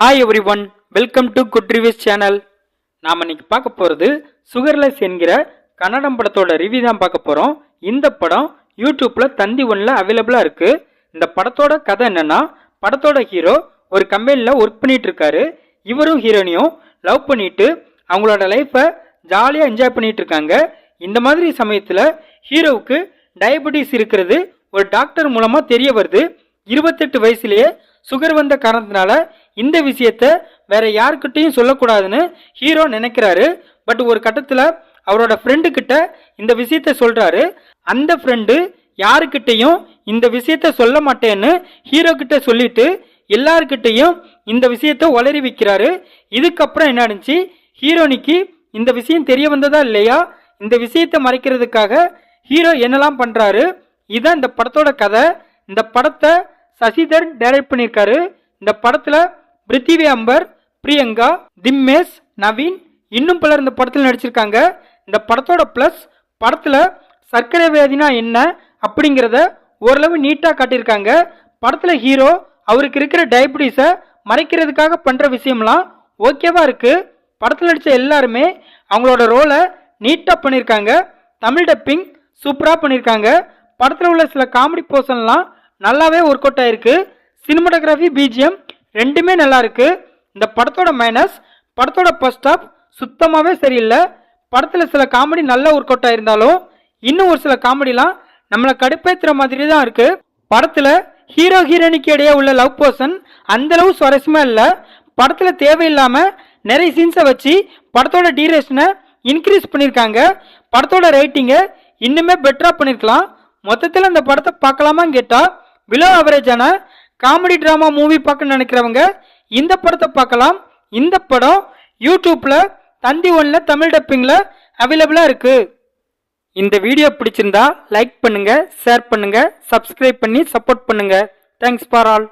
Hi everyone welcome to good reviews channel நாம் இன்னைக்கு பார்க்க போகிறது சுகர்லெஸ் என்கிற கன்னடம் படத்தோட ரிவ்யூ தான் பார்க்க போகிறோம் இந்த படம் யூடியூப்பில் தந்தி ஒன்றில் அவைலபிளாக இருக்குது இந்த படத்தோட கதை என்னென்னா படத்தோட ஹீரோ ஒரு கம்பெனியில் ஒர்க் பண்ணிட்டு இருக்காரு இவரும் ஹீரோனியும் லவ் பண்ணிட்டு அவங்களோட லைஃப்பை ஜாலியாக என்ஜாய் பண்ணிட்டு இருக்காங்க இந்த மாதிரி சமயத்தில் ஹீரோவுக்கு டயபெட்டிஸ் இருக்கிறது ஒரு டாக்டர் மூலமாக தெரிய வருது. இருபத்தெட்டு வயசுலேயே சுகர் வந்த காரணத்தினால இந்த விஷயத்த வேற யாருக்கிட்டையும் சொல்லக்கூடாதுன்னு ஹீரோ நினைக்கிறாரு. பட் ஒரு கட்டத்தில் அவரோட ஃப்ரெண்டு கிட்ட இந்த விஷயத்த சொல்றாரு. அந்த ஃப்ரெண்டு யாருக்கிட்டையும் இந்த விஷயத்த சொல்ல மாட்டேன்னு ஹீரோ கிட்ட சொல்லிட்டு எல்லார்கிட்டையும் இந்த விஷயத்த உளறி வைக்கிறாரு. இதுக்கப்புறம் என்ன நடந்துச்சு ஹீரோனிக்கு இந்த விஷயம் தெரிய வந்ததா இல்லையா? இந்த விஷயத்த மறைக்கிறதுக்காக ஹீரோ என்னெல்லாம் பண்றாரு? இதான் இந்த படத்தோட கதை. இந்த படத்தை சசிதர் டைரக்ட் பண்ணியிருக்காரு. இந்த படத்தில் பிருத்திவி அம்பர் பிரியங்கா திம்மேஷ் நவீன் இன்னும் பலர் இந்த படத்தில் நடிச்சிருக்காங்க. இந்த படத்தோட ப்ளஸ் படத்தில் சர்க்கரை வியாதினா என்ன அப்படிங்கிறத ஓரளவு நீட்டாக காட்டியிருக்காங்க. படத்தில் ஹீரோ அவருக்கு இருக்கிற டயபிட்டிஸை மறைக்கிறதுக்காக பண்ணுற விஷயம்லாம் ஓகேவா இருக்குது படத்தில் நடித்த எல்லாருமே அவங்களோட ரோலை நீட்டாக பண்ணியிருக்காங்க. தமிழ் டப்பிங் சூப்பராக பண்ணியிருக்காங்க. படத்தில் உள்ள சில காமெடி போர்ஷன்லாம் நல்லாவே ஒர்க் அவுட் ஆயிருக்கு சினிமாட்டோகிராஃபி பிஜிஎம் ரெண்டுமே நல்லா இருக்கு. இந்த படத்தோட மைனஸ் படத்தோட ஃபர்ஸ்ட் ஆஃப் சுத்தமாகவே சரியில்லை. படத்தில் சில காமெடி நல்ல ஒர்க் அவுட் ஆயிருந்தாலும் இன்னும் ஒரு சில காமெடிலாம் நம்மளை கடுப்பேற்றுற மாதிரி தான் இருக்குது படத்தில் ஹீரோ ஹீரோனிக்கு இடையே உள்ள லவ் போர்ஷன் அந்த அளவு இல்லை. படத்தில் தேவையில்லாமல் நிறைய சீன்ஸை வச்சு படத்தோட டியூரேஷனை இன்க்ரீஸ் பண்ணியிருக்காங்க படத்தோட ரேட்டிங்கை இன்னுமே பெட்டராக பண்ணியிருக்கலாம் மொத்தத்தில் அந்த படத்தை பார்க்கலாமான்னு கேட்டால் பிலோ ஆவரேஜான காமெடி ட்ராமா மூவி பார்க்க நினைக்கிறவங்க இந்த படத்தை பார்க்கலாம். இந்த படம் யூடியூப்பில் தந்தி ஒன்ல தமிழ் டப்பிங்கில் அவைலபிளாக இருக்குது இந்த வீடியோ பிடிச்சிருந்தா லைக் பண்ணுங்கள் ஷேர் பண்ணுங்கள் சப்ஸ்கிரைப் பண்ணி சப்போர்ட் பண்ணுங்கள் தேங்க்ஸ் ஃபார் ஆல்